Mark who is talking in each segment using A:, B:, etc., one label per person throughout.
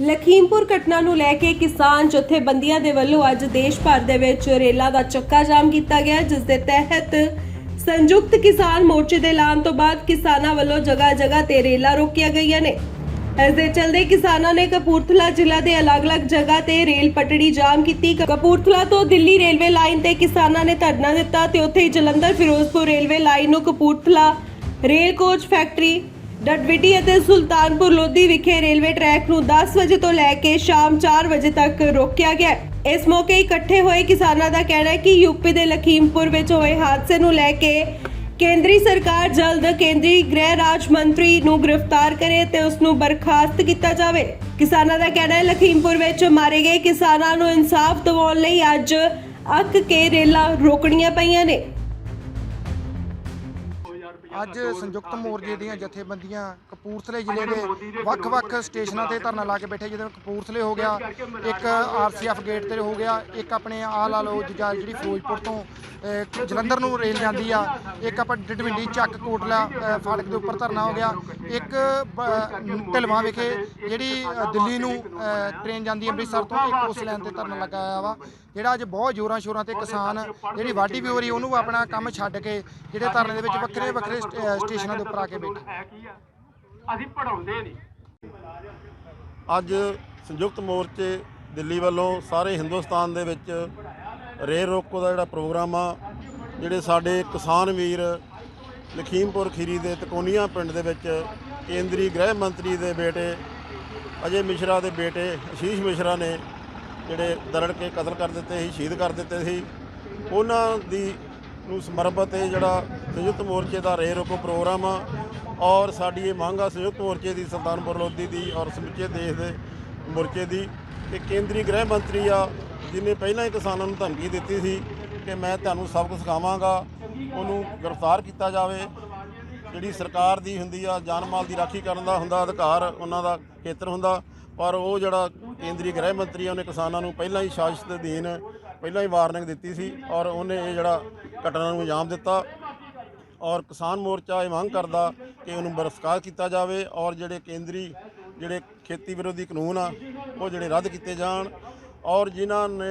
A: ਲਖੀਮਪੁਰ ਘਟਨਾ ਨੂੰ ਲੈ ਕੇ ਕਿਸਾਨ ਜਥੇਬੰਦੀਆਂ ਦੇ ਵੱਲੋਂ ਅੱਜ ਦੇਸ਼ ਭਰ ਦੇ ਵਿੱਚ ਰੇਲਾਂ ਦਾ ਚੱਕਾ ਜਾਮ ਕੀਤਾ ਗਿਆ, ਜਿਸ ਦੇ ਤਹਿਤ ਸੰਯੁਕਤ ਕਿਸਾਨ ਮੋਰਚੇ ਦੇ ਐਲਾਨ ਤੋਂ ਬਾਅਦ ਕਿਸਾਨਾਂ ਵੱਲੋਂ ਜਗ੍ਹਾ ਜਗ੍ਹਾ ਤੇ ਰੇਲਾਂ ਰੋਕੀਆਂ ਗਈਆਂ ਨੇ। ਇਸ ਦੇ ਚਲਦੇ ਕਿਸਾਨਾਂ ਨੇ ਕਪੂਰਥਲਾ ਜ਼ਿਲ੍ਹਾ ਦੇ ਅਲੱਗ-ਅਲੱਗ ਜਗ੍ਹਾ ਤੇ ਰੇਲ ਪਟੜੀ ਜਾਮ ਕੀਤੀ। ਕਪੂਰਥਲਾ ਤੋਂ ਦਿੱਲੀ ਰੇਲਵੇ ਲਾਈਨ ਤੇ ਕਿਸਾਨਾਂ ਨੇ ਧਰਨਾ ਦਿੱਤਾ ਤੇ ਉੱਥੇ ਹੀ ਜਲੰਧਰ ਫਿਰੋਜ਼ਪੁਰ ਰੇਲਵੇ ਲਾਈਨ ਨੂੰ ਕਪੂਰਥਲਾ ਰੇਲ ਕੋਚ ਫੈਕਟਰੀ ਡਟਵਿਟੀ ਅਤੇ ਸੁਲਤਾਨਪੁਰ ਲੋਧੀ ਵਿਖੇ ਰੇਲਵੇ ਟਰੈਕ ਨੂੰ 10 ਵਜੇ ਤੋਂ ਲੈ ਕੇ ਸ਼ਾਮ 4 ਵਜੇ ਤੱਕ ਰੋਕਿਆ ਗਿਆ ਇਸ ਮੌਕੇ ਇਕੱਠੇ ਹੋਏ ਕਿਸਾਨਾਂ ਦਾ ਕਹਿਣਾ ਹੈ ਕਿ ਯੂਪੀ ਦੇ ਲਖੀਮਪੁਰ ਵਿੱਚ ਹੋਏ ਹਾਦਸੇ ਨੂੰ ਲੈ ਕੇ ਕੇਂਦਰੀ ਸਰਕਾਰ ਜਲਦ ਕੇਂਦਰੀ ਗ੍ਰਹਿ ਰਾਜ ਮੰਤਰੀ ਨੂੰ ਗ੍ਰਿਫਤਾਰ ਕਰੇ ਤੇ ਉਸ ਨੂੰ ਬਰਖਾਸਤ ਕੀਤਾ ਜਾਵੇ। ਕਿਸਾਨਾਂ ਦਾ ਕਹਿਣਾ ਹੈ, ਲਖੀਮਪੁਰ ਵਿੱਚ ਮਾਰੇ ਗਏ ਕਿਸਾਨਾਂ ਨੂੰ ਇਨਸਾਫ ਦਿਵਾਉਣ ਲਈ ਅੱਜ ਅੱਕ ਕੇ ਰੇਲਾਂ ਰੋਕਣੀਆਂ ਪਈਆਂ ਨੇ।
B: ਅੱਜ ਸੰਯੁਕਤ ਮੋਰਚੇ ਦੀਆਂ ਜਥੇਬੰਦੀਆਂ ਕਪੂਰਥਲੇ ਜ਼ਿਲ੍ਹੇ ਦੇ ਵੱਖ-ਵੱਖ ਸਟੇਸ਼ਨਾਂ ਤੇ ਧਰਨਾ ਲਾ ਕੇ ਬੈਠੇ ਜਿਵੇਂ ਕਪੂਰਥਲੇ ਹੋ ਗਿਆ ਇੱਕ ਆਰਸੀਐਫ ਗੇਟ ਤੇ ਹੋ ਗਿਆ ਇੱਕ ਆਪਣੇ ਆਹ ਲਾ ਲਓ ਜਿਹੜਾ ਜਿਹੜੀ ਫਿਰੋਜ਼ਪੁਰ ਤੋਂ ਜਲੰਧਰ ਨੂੰ ਰੇਲ ਜਾਂਦੀ ਆ ਇੱਕ ਆਪਾਂ ਡਡਵਿੰਡੀ ਚੱਕ ਕੋਟਲਾ ਫਾਟਕ ਦੇ ਉੱਪਰ ਧਰਨਾ ਹੋ ਗਿਆ ਇੱਕ ਢਿਲਵਾਂ ਵਿਖੇ ਜਿਹੜੀ ਦਿੱਲੀ ਨੂੰ ਟ੍ਰੇਨ ਜਾਂਦੀ ਅੰਮ੍ਰਿਤਸਰ ਤੋਂ ਇੱਕ ਉਸ ਲਾਈਨ ਤੇ ਧਰਨਾ ਲੱਗਾ ਹੋਇਆ ਵਾ। ਜਿਹੜਾ ਅੱਜ ਬਹੁਤ ਜ਼ੋਰਾਂ ਸ਼ੋਰਾਂ ਤੇ ਕਿਸਾਨ ਜਿਹੜੀ ਵਾਢੀ ਵੀ ਹੋ ਰਹੀ ਉਹਨੂੰ ਆਪਣਾ ਕੰਮ ਛੱਡ ਕੇ ਜਿਹੜੇ ਧਰਨੇ ਦੇ ਵਿੱਚ ਵੱਖਰੇ ਵੱਖਰੇ ਅਹ, ਸਟੇਸ਼ਨਾਂ ਦੇ ਉੱਪਰ ਆ ਕੇ ਬੈਠੇ।
C: ਅਸੀਂ ਪੜਾਉਂਦੇ ਨਹੀਂ।
D: ਅੱਜ ਸੰਯੁਕਤ ਮੋਰਚੇ ਦਿੱਲੀ ਵੱਲੋਂ ਸਾਰੇ ਹਿੰਦੁਸਤਾਨ ਦੇ ਵਿੱਚ ਰੇਲ ਰੋਕੋ ਦਾ ਜਿਹੜਾ ਪ੍ਰੋਗਰਾਮ ਆ ਜਿਹੜੇ ਸਾਡੇ ਕਿਸਾਨ ਵੀਰ ਲਖੀਮਪੁਰ ਖੀਰੀ ਦੇ ਤਕੋਨੀਆਂ ਪਿੰਡ ਦੇ ਵਿੱਚ ਕੇਂਦਰੀ ਗ੍ਰਹਿ ਮੰਤਰੀ ਦੇ ਬੇਟੇ ਅਜੇ ਮਿਸ਼ਰਾ ਦੇ ਬੇਟੇ ਅਸ਼ੀਸ਼ ਮਿਸ਼ਰਾ ਨੇ ਜਿਹੜੇ ਦਰੜ ਕੇ ਕਤਲ ਕਰ ਦਿੱਤੇ ਸੀ ਸ਼ਹੀਦ ਕਰ ਦਿੱਤੇ ਸੀ ਉਹਨਾਂ ਦੀ ਨੂੰ ਸਮਰਪਿਤ ਇਹ ਜਿਹੜਾ ਸੰਯੁਕਤ ਮੋਰਚੇ ਦਾ ਰੇਲ ਰੋਕੋ ਪ੍ਰੋਗਰਾਮ ਆ ਔਰ ਸਾਡੀ ਇਹ ਮੰਗ ਆ ਸੰਯੁਕਤ ਮੋਰਚੇ ਦੀ ਸੁਲਤਾਨਪੁਰ ਲੋਧੀ ਦੀ ਔਰ ਸਮੁੱਚੇ ਦੇਸ਼ ਦੇ ਮੋਰਚੇ ਦੀ ਕਿ ਕੇਂਦਰੀ ਗ੍ਰਹਿ ਮੰਤਰੀ ਆ ਜਿਹਨੇ ਪਹਿਲਾਂ ਹੀ ਕਿਸਾਨਾਂ ਨੂੰ ਧਮਕੀ ਦਿੱਤੀ ਸੀ ਕਿ ਮੈਂ ਤੁਹਾਨੂੰ ਸਭ ਸਬਕ ਸਿਖਾਵਾਂਗਾ, ਉਹਨੂੰ ਗ੍ਰਿਫਤਾਰ ਕੀਤਾ ਜਾਵੇ। ਜਿਹੜੀ ਸਰਕਾਰ ਦੀ ਹੁੰਦੀ ਆ, ਜਾਨ ਮਾਲ ਦੀ ਰਾਖੀ ਕਰਨ ਦਾ ਹੁੰਦਾ, ਅਧਿਕਾਰ ਉਹਨਾਂ ਦਾ ਖੇਤਰ ਹੁੰਦਾ, ਪਰ ਉਹ ਜਿਹੜਾ ਕੇਂਦਰੀ ਗ੍ਰਹਿ ਮੰਤਰੀ ਆ, ਉਹਨੇ ਕਿਸਾਨਾਂ ਨੂੰ ਪਹਿਲਾਂ ਹੀ ਸਾਜ਼ਿਸ਼ ਦੇ ਅਧੀਨ, ਪਹਿਲਾਂ ਹੀ ਵਾਰਨਿੰਗ ਦਿੱਤੀ ਸੀ ਔਰ ਉਹਨੇ ਇਹ ਜਿਹੜਾ ਘਟਨਾ ਨੂੰ ਅੰਜਾਮ ਦਿੱਤਾ। ਔਰ ਕਿਸਾਨ ਮੋਰਚਾ ਇਹ ਮੰਗ ਕਰਦਾ ਕਿ ਉਹਨੂੰ ਬਰਫ਼ਕਾਰ ਕੀਤਾ ਜਾਵੇ ਔਰ ਜਿਹੜੇ ਕੇਂਦਰੀ, ਜਿਹੜੇ ਖੇਤੀ ਵਿਰੋਧੀ ਕਾਨੂੰਨ ਆ, ਉਹ ਜਿਹੜੇ ਰੱਦ ਕੀਤੇ ਜਾਣ। ਔਰ ਜਿਨ੍ਹਾਂ ਨੇ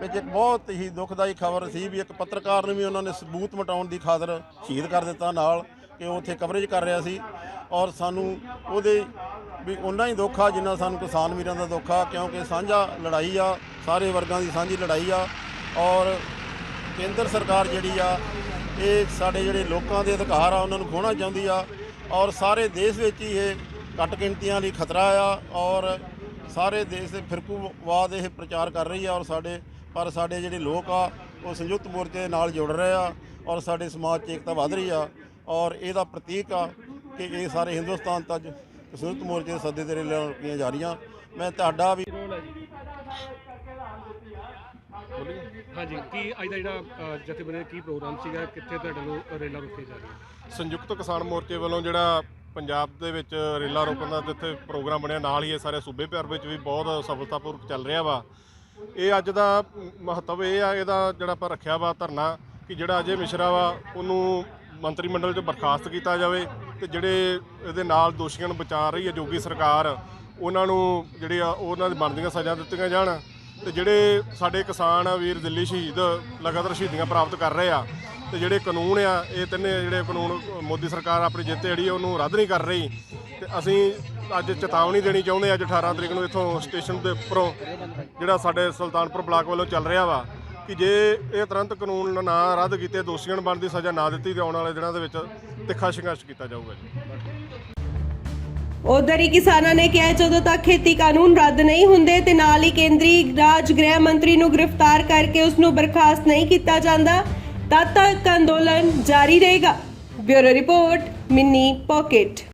D: ਵਿੱਚ ਇੱਕ ਬਹੁਤ ਹੀ ਦੁਖਦਾਈ ਖਬਰ ਸੀ ਵੀ ਇੱਕ ਪੱਤਰਕਾਰ ਨੂੰ ਵੀ ਉਹਨਾਂ ਨੇ ਸਬੂਤ ਮਟਾਉਣ ਦੀ ਖਾਤਰ ਸ਼ਹੀਦ ਕਰ ਦਿੱਤਾ ਨਾਲ ਕਿ ਉਹ ਉੱਥੇ ਕਵਰੇਜ ਕਰ ਰਿਹਾ ਸੀ। ਔਰ ਸਾਨੂੰ ਉਹਦੇ ਵੀ ਉਨਾ ਹੀ ਦੁੱਖ ਆ ਜਿੰਨਾ ਸਾਨੂੰ ਕਿਸਾਨ ਵੀਰਾਂ ਦਾ ਦੁੱਖ ਆ, ਕਿਉਂਕਿ ਸਾਂਝਾ ਲੜਾਈ ਆ, ਸਾਰੇ ਵਰਗਾਂ ਦੀ ਸਾਂਝੀ ਲੜਾਈ ਆ। ਔਰ ਕੇਂਦਰ ਸਰਕਾਰ ਜਿਹੜੀ ਆ ਇਹ ਸਾਡੇ ਜਿਹੜੇ ਲੋਕਾਂ ਦੇ ਅਧਿਕਾਰ ਆ, ਉਹਨਾਂ ਨੂੰ ਖੋਣਾ ਚਾਹੁੰਦੀ ਆ ਔਰ ਸਾਰੇ ਦੇਸ਼ ਵਿੱਚ ਹੀ ਇਹ ਘੱਟ ਗਿਣਤੀਆਂ ਲਈ ਖਤਰਾ ਆ ਔਰ ਸਾਰੇ ਦੇਸ਼ ਦੇ ਫਿਰਕੂਵਾਦ ਇਹ ਪ੍ਰਚਾਰ ਕਰ ਰਹੀ ਆ ਔਰ ਸਾਡੇ, ਪਰ ਸਾਡੇ ਜਿਹੜੇ ਲੋਕ ਆ, ਉਹ ਸੰਯੁਕਤ ਮੋਰਚੇ ਦੇ ਨਾਲ ਜੁੜ ਰਹੇ ਆ ਔਰ ਸਾਡੇ ਸਮਾਜ 'ਚ ਏਕਤਾ ਵਧ ਰਹੀ ਆ ਔਰ ਇਹਦਾ ਪ੍ਰਤੀਕ ਆ ਕਿ ਇਹ ਸਾਰੇ ਹਿੰਦੁਸਤਾਨ ਤੱਕ ਸੰਯੁਕਤ ਮੋਰਚੇ ਦੇ ਸੱਦੇ ਤੇ ਰੇਲਾਂ ਰੋਕੀਆਂ ਜਾ ਰਹੀਆਂ। ਮੈਂ ਤੁਹਾਡਾ ਵੀ
E: ਹਾਂਜੀ ਕੀ ਅੱਜ ਦਾ ਜਿਹੜਾ ਅ, ਜਥੇਬੰਦੀ ਦਾ ਕੀ ਪ੍ਰੋਗਰਾਮ ਸੀਗਾ ਕਿੱਥੇ ਤੁਹਾਡੇ ਨੂੰ ਰੇਲਾਂ ਰੁਕੇ ਜਾ ਰਹੀਆਂ?
F: ਸੰਯੁਕਤ ਕਿਸਾਨ ਮੋਰਚੇ ਵੱਲੋਂ ਜਿਹੜਾ ਪੰਜਾਬ ਦੇ ਵਿੱਚ ਰੇਲਾ ਰੋਕਣ ਦਾ ਜਿੱਥੇ ਪ੍ਰੋਗਰਾਮ ਬਣਿਆ ਨਾਲ ਹੀ ਇਹ ਸਾਰੇ ਸੂਬੇ ਭਰ ਵਿੱਚ ਵੀ ਬਹੁਤ ਸਫਲਤਾਪੂਰਵਕ ਚੱਲ ਰਿਹਾ ਵਾ। ਇਹ ਅੱਜ ਦਾ ਮਹੱਤਵ ਇਹ ਆ ਇਹਦਾ ਜਿਹੜਾ ਆਪਾਂ ਰੱਖਿਆ ਵਾ ਧਰਨਾ ਕਿ ਜਿਹੜਾ ਅਜੇ ਮਿਸ਼ਰਾ ਵਾ ਉਹਨੂੰ ਮੰਤਰੀ ਮੰਡਲ 'ਚ ਬਰਖਾਸਤ ਕੀਤਾ ਜਾਵੇ ਤੇ ਜਿਹੜੇ ਇਹਦੇ ਨਾਲ ਦੋਸ਼ੀਆਂ ਨੂੰ ਬਚਾ ਰਹੀ ਹੈ ਜੋਗੀ ਸਰਕਾਰ ਉਹਨਾਂ ਨੂੰ ਜਿਹੜੇ ਆ ਉਹਨਾਂ ਦੀ ਬਣਦੀਆਂ ਸਜ਼ਾ ਦਿੱਤੀਆਂ ਜਾਣ। ਤੇ ਜਿਹੜੇ ਸਾਡੇ ਕਿਸਾਨ ਆ, ਵੀਰ ਦਿੱਲੀ ਸ਼ਹੀਦ, ਲਗਾਤਾਰ ਸ਼ਹੀਦੀਆਂ ਪ੍ਰਾਪਤ ਕਰ ਰਹੇ ਆ, ਤੇ ਜਿਹੜੇ ਕਾਨੂੰਨ ਆ, ਇਹ ਤਿੰਨੇ ਜਿਹੜੇ ਕਾਨੂੰਨ ਮੋਦੀ ਸਰਕਾਰ ਆਪਣੀ ਜਿੱਤ ਜਿਹੜੀ ਆ, ਉਹਨੂੰ ਰੱਦ ਨਹੀਂ ਕਰ ਰਹੀ। ਤੇ ਅਸੀਂ ਅੱਜ ਚੇਤਾਵਨੀ ਦੇਣੀ ਚਾਹੁੰਦੇ ਅੱਜ 18 ਤਰੀਕ ਨੂੰ ਇੱਥੋਂ ਸਟੇਸ਼ਨ ਦੇ ਉੱਪਰੋਂ ਜਿਹੜਾ ਸਾਡੇ ਸੁਲਤਾਨਪੁਰ ਬਲਾਕ ਵੱਲੋਂ ਚੱਲ ਰਿਹਾ ਵਾ, ਕਿ ਜੇ ਇਹ ਤੁਰੰਤ ਕਾਨੂੰਨ ਨਾ ਰੱਦ ਕੀਤੇ, ਦੋਸ਼ੀਆਂ ਨੂੰ ਬਣਦੀ ਸਜ਼ਾ ਨਾ ਦਿੱਤੀ, ਤੇ ਆਉਣ ਵਾਲੇ ਦਿਨਾਂ ਦੇ ਵਿੱਚ ਤਿੱਖਾ ਸੰਘਰਸ਼ ਕੀਤਾ ਜਾਊਗਾ ਜੀ।
A: ਉਧਰ ਹੀ ਕਿਸਾਨਾਂ ਨੇ ਕਿਹਾ, ਜਦੋਂ ਤੱਕ ਖੇਤੀ ਕਾਨੂੰਨ ਰੱਦ ਨਹੀਂ ਹੁੰਦੇ ਤੇ ਨਾਲ ਹੀ ਕੇਂਦਰੀ ਰਾਜ ਗ੍ਰਹਿ ਮੰਤਰੀ ਨੂੰ ਗ੍ਰਿਫਤਾਰ ਕਰਕੇ ਉਸ ਨੂੰ ਬਰਖਾਸਤ ਨਹੀਂ ਕੀਤਾ ਜਾਂਦਾ, ਤਦ ਤੱਕ ਅੰਦੋਲਨ ਜਾਰੀ ਰਹੇਗਾ। ਬਿਊਰੋ ਰਿਪੋਰਟ, ਮਿੰਨੀ ਪਾਕਟ।